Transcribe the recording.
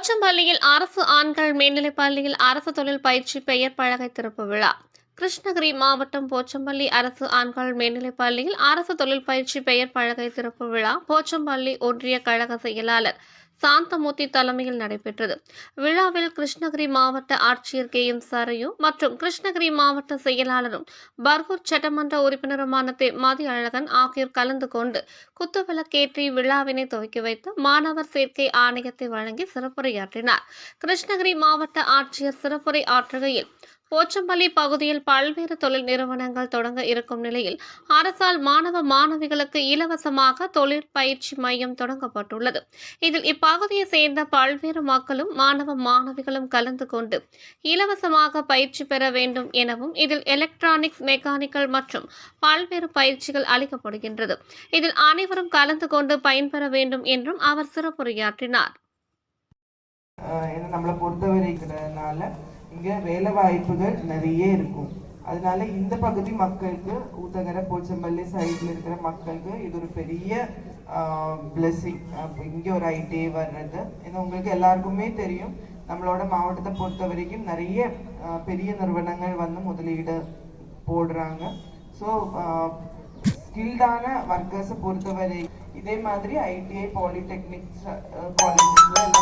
போச்சம்பள்ளியில் அரசு ஆண்கள் மேல்நிலைப் பள்ளியில் அரசு தொழில் பயிற்சி பெயர் பலகை திறப்பு விழா. கிருஷ்ணகிரி மாவட்டம் போச்சம்பள்ளி அரசு ஆண்கள் மேல்நிலைப் பள்ளியில் அரசு தொழில் பயிற்சி பெயர் பழகை திறப்பு விழா போச்சம்பள்ளி ஒன்றிய கழக செயலாளர் சாந்தமூர்த்தி தலைமையில் நடைபெற்றது. விழாவில் கிருஷ்ணகிரி மாவட்ட ஆட்சியர் கே. எம். சரையு மற்றும் கிருஷ்ணகிரி மாவட்ட செயலாளரும் பர்கூர் சட்டமன்ற உறுப்பினருமான தே. மதி அழகன் ஆகியோர் கலந்து கொண்டு குத்துவிளக்கேற்றி விழாவினை துவக்கி வைத்து மாணவர் சேர்க்கை ஆணையத்தை வழங்கி சிறப்புரையாற்றினார். கிருஷ்ணகிரி மாவட்ட ஆட்சியர் சிறப்புரை ஆற்றுகையில் போச்சம்பள்ளி பகுதியில் பல்வேறு தொழில் நிறுவனங்கள் தொடங்க இருக்கும் நிலையில் அரசால் மாணவ மாணவிகளுக்கு இலவசமாக தொழில் பயிற்சி மையம் தொடங்கப்பட்டுள்ளது. இதில் இப்பகுதியை சேர்ந்த பல்வேறு மக்களும் மாணவ மாணவிகளும் கலந்து கொண்டு இலவசமாக பயிற்சி பெற வேண்டும் எனவும் இதில் எலக்ட்ரானிக்ஸ் மெக்கானிக்கல் மற்றும் பல்வேறு பயிற்சிகள் அளிக்கப்படுகின்றது. இதில் அனைவரும் கலந்து கொண்டு பயன்பெற வேண்டும் என்றும் அவர் சிறப்புரையாற்றினார். இங்கே வேலை வாய்ப்புகள் நிறைய இருக்கும். அதனால இந்த பகுதி மக்களுக்கு ஊத்தகரை போச்சம்பள்ளி சைடில் இருக்கிற மக்களுக்கு இது ஒரு பெரிய பிளெஸிங் இங்கே ஒரு ஐடிஐ வர்றது. ஏன்னா உங்களுக்கு எல்லாருக்குமே தெரியும் நம்மளோட மாவட்டத்தை பொறுத்த வரைக்கும் நிறைய பெரிய நிறுவனங்கள் வந்து முதலீடு போடுறாங்க. ஸோ ஸ்கில்டான ஒர்க்கர்ஸை பொறுத்தவரை இதே மாதிரி ஐடிஐ பாலிடெக்னிக்ஸ் காலேஜஸ்ல